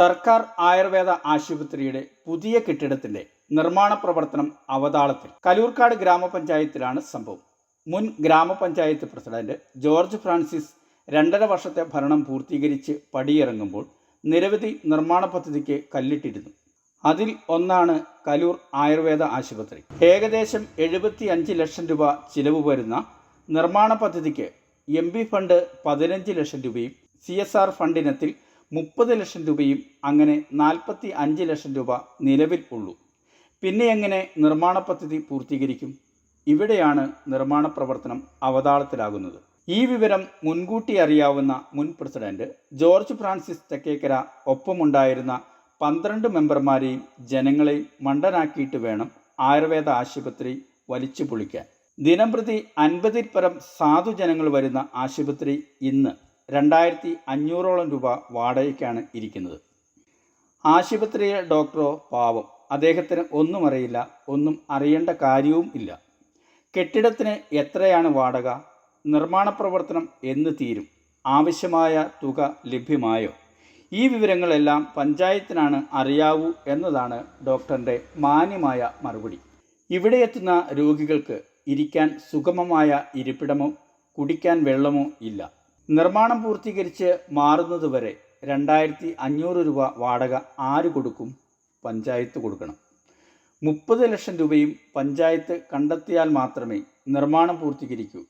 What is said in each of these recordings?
സർക്കാർ ആയുർവേദ ആശുപത്രിയുടെ പുതിയ കെട്ടിടത്തിന്റെ നിർമ്മാണ പ്രവർത്തനം അവതാളത്തിൽ കലൂർക്കാട് ഗ്രാമപഞ്ചായത്തിലാണ് സംഭവം. മുൻ ഗ്രാമപഞ്ചായത്ത് പ്രസിഡന്റ് ജോർജ് ഫ്രാൻസിസ് രണ്ടര വർഷത്തെ ഭരണം പൂർത്തീകരിച്ച് പടിയിറങ്ങുമ്പോൾ നിരവധി നിർമ്മാണ പദ്ധതിക്ക് കല്ലിട്ടിരുന്നു. അതിൽ ഒന്നാണ് കലൂർ ആയുർവേദ ആശുപത്രി. ഏകദേശം എഴുപത്തി അഞ്ച് ലക്ഷം രൂപ ചിലവ് വരുന്ന നിർമ്മാണ പദ്ധതിക്ക് എം ബി ഫണ്ട് പതിനഞ്ച് ലക്ഷം രൂപയും സി എസ് ആർ ഫണ്ടിനത്തിൽ മുപ്പത് ലക്ഷം രൂപയും അങ്ങനെ നാൽപ്പത്തി അഞ്ച് ലക്ഷം രൂപ നിലവിൽ ഉള്ളൂ. പിന്നെ എങ്ങനെ നിർമ്മാണ പദ്ധതി പൂർത്തീകരിക്കും? ഇവിടെയാണ് നിർമ്മാണ പ്രവർത്തനം അവതാളത്തിലാകുന്നത്. ഈ വിവരം മുൻകൂട്ടി അറിയാവുന്ന മുൻ പ്രസിഡന്റ് ജോർജ് ഫ്രാൻസിസ് തെക്കേക്കര ഒപ്പമുണ്ടായിരുന്ന പന്ത്രണ്ട് മെമ്പർമാരെയും ജനങ്ങളെയും മണ്ടനാക്കിയിട്ട് വേണം ആയുർവേദ ആശുപത്രി വലിച്ചു പൊളിക്കാൻ. ദിനംപ്രതി അൻപതിൽ പരം സാധുജനങ്ങൾ വരുന്ന ആശുപത്രി ഇന്ന്. രണ്ടായിരത്തി അഞ്ഞൂറോളം രൂപ വാടകയ്ക്കാണ് ഇരിക്കുന്നത്. ആശുപത്രിയിലെ ഡോക്ടറോ പാവം. അദ്ദേഹത്തിന് ഒന്നും അറിയില്ല ഒന്നും അറിയേണ്ട കാര്യവും ഇല്ല. കെട്ടിടത്തിന് എത്രയാണ് വാടക? നിർമ്മാണ പ്രവർത്തനം എന്ന് തീരും. ആവശ്യമായ തുക ലഭ്യമായോ? ഈ വിവരങ്ങളെല്ലാം പഞ്ചായത്തിനാണ് അറിയാവൂ എന്നതാണ് ഡോക്ടറിന്റെ മാന്യമായ മറുപടി. ഇവിടെ എത്തുന്ന രോഗികൾക്ക് ഇരിക്കാൻ സുഗമമായ ഇരിപ്പിടമോ കുടിക്കാൻ വെള്ളമോ ഇല്ല. നിർമ്മാണം പൂർത്തീകരിച്ച് മാറുന്നതുവരെ രണ്ടായിരത്തി അഞ്ഞൂറ് രൂപ വാടക ആര് കൊടുക്കും? പഞ്ചായത്ത് കൊടുക്കണം. മുപ്പത് ലക്ഷം രൂപയും പഞ്ചായത്ത് കണ്ടെത്തിയാൽ മാത്രമേ നിർമ്മാണം പൂർത്തീകരിക്കൂ.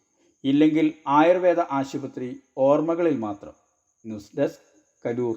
ഇല്ലെങ്കിൽ ആയുർവേദ ആശുപത്രി ഓർമ്മകളിൽ മാത്രം. News desk Kaloor